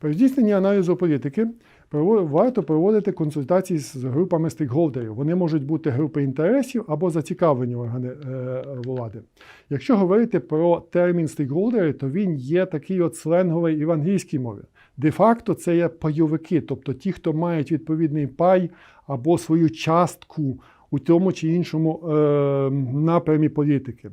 При здійсненні аналізу політики варто проводити консультації з групами стейкхолдерів. Вони можуть бути групи інтересів або зацікавлені органи е, влади. Якщо говорити про термін стейкхолдери, то він є такий от сленговий і в англійській мові. Де-факто це є пайовики, тобто ті, хто мають відповідний пай або свою частку у тому чи іншому е, напрямі політики.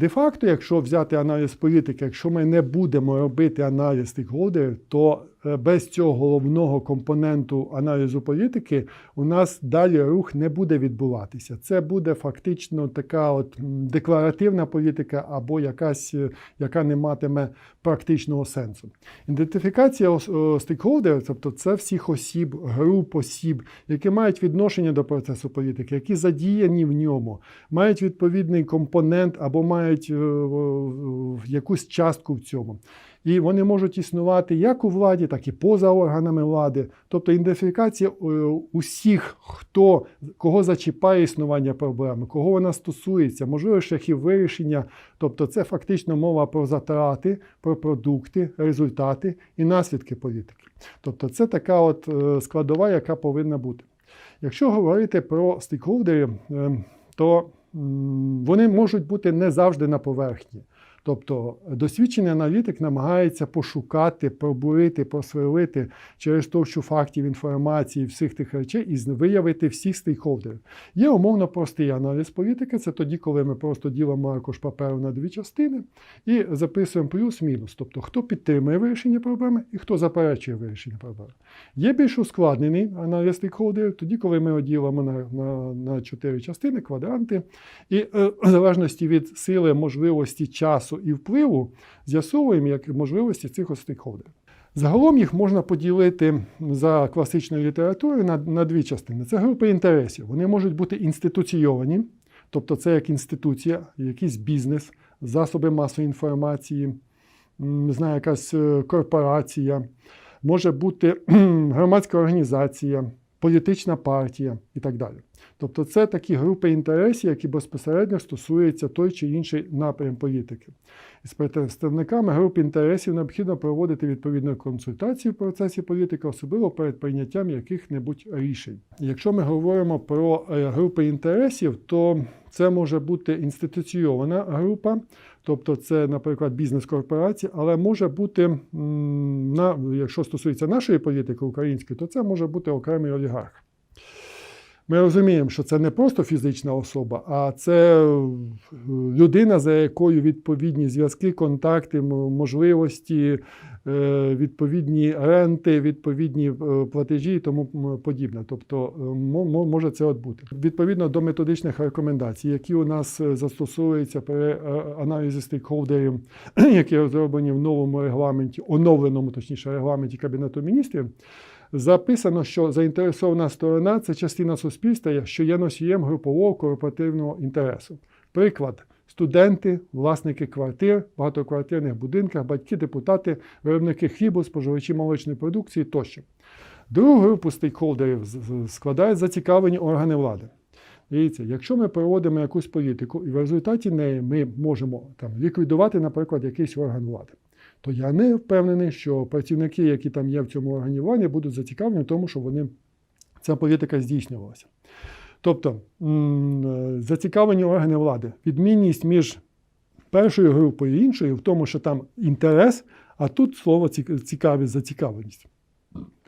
Де-факто, якщо взяти аналіз політики, якщо ми не будемо робити аналіз стейкхолдерів, то без цього головного компоненту аналізу політики у нас далі рух не буде відбуватися. Це буде фактично така от декларативна політика або якась, е, яка не матиме практичного сенсу. Ідентифікація ос- стейкхолдерів, тобто це всіх осіб, груп осіб, які мають відношення до процесу політики, які задіяні в ньому, мають відповідний компонент або мають е, якусь частку в цьому. І вони можуть існувати як у владі, так і поза органами влади. Тобто ідентифікація е, усіх, хто кого зачіпає існування проблеми, кого вона стосується, можливо, шляхів вирішення. Тобто, це фактично мова про затрати, про продукти, результати і наслідки політики. Тобто, це така от е, складова, яка повинна бути. Якщо говорити про стейкхолдерів, е, то вони можуть бути не завжди на поверхні. Тобто досвідчений аналітик намагається пошукати, пробурити, просверлити через товщу фактів інформації, всіх тих речей і виявити всіх стейкхолдерів. Є умовно простий аналіз політики. Це тоді, коли ми просто ділимо аркуш паперу на дві частини і записуємо плюс-мінус. Тобто, хто підтримує вирішення проблеми і хто заперечує вирішення проблеми. Є більш ускладнений аналіз стейкхолдерів, тоді, коли ми його ділимо на, на, на чотири частини, квадранти, і е, в залежності від сили, можливості, часу і впливу, з'ясовуємо як можливості цих стейкхолдерів. Загалом їх можна поділити за класичною літературою на, на дві частини. Це групи інтересів. Вони можуть бути інституційовані, тобто це як інституція, якийсь бізнес, засоби масової інформації, не якась е, корпорація, може бути громадська організація, політична партія і так далі. Тобто це такі групи інтересів, які безпосередньо стосуються той чи інший напрям політики. І з представниками груп інтересів необхідно проводити відповідну консультацію в процесі політики, особливо перед прийняттям яких-небудь рішень. Якщо ми говоримо про е, групи інтересів, то це може бути інституційована група, тобто це, наприклад, бізнес-корпорація, але може бути, на, якщо стосується нашої політики української, то це може бути окремий олігарх. Ми розуміємо, що це не просто фізична особа, а це е, людина, за якою відповідні зв'язки, контакти, можливості, е, відповідні ренти, відповідні е, платежі і тому подібне. Тобто мо- мо- може це от бути. Відповідно до методичних рекомендацій, які у нас застосовуються при аналізі стейкхолдерів, які розроблені в новому регламенті, оновленому, точніше, регламенті Кабінету міністрів. Записано, що заінтересована сторона це частина суспільства, що є носієм групового корпоративного інтересу. Приклад: студенти, власники квартир, багатоквартирних будинках, батьки, депутати, виробники хлібу, споживачі молочної продукції тощо. Другу групу стейкхолдерів складають зацікавлені органи влади. Дивіться, якщо ми проводимо якусь політику, і в результаті неї ми можемо там ліквідувати, наприклад, якийсь орган влади, то я не впевнений, що працівники, які там є в цьому органі влади, будуть зацікавлені в тому, що вони ця політика здійснювалася. Тобто зацікавлені органи влади, відмінність між першою групою і іншою в тому, що там інтерес, а тут слово цікавість, зацікавленість.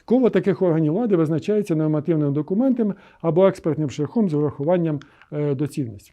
Коло таких органів влади визначається нормативними документами або експертним шляхом з урахуванням е, доцільності.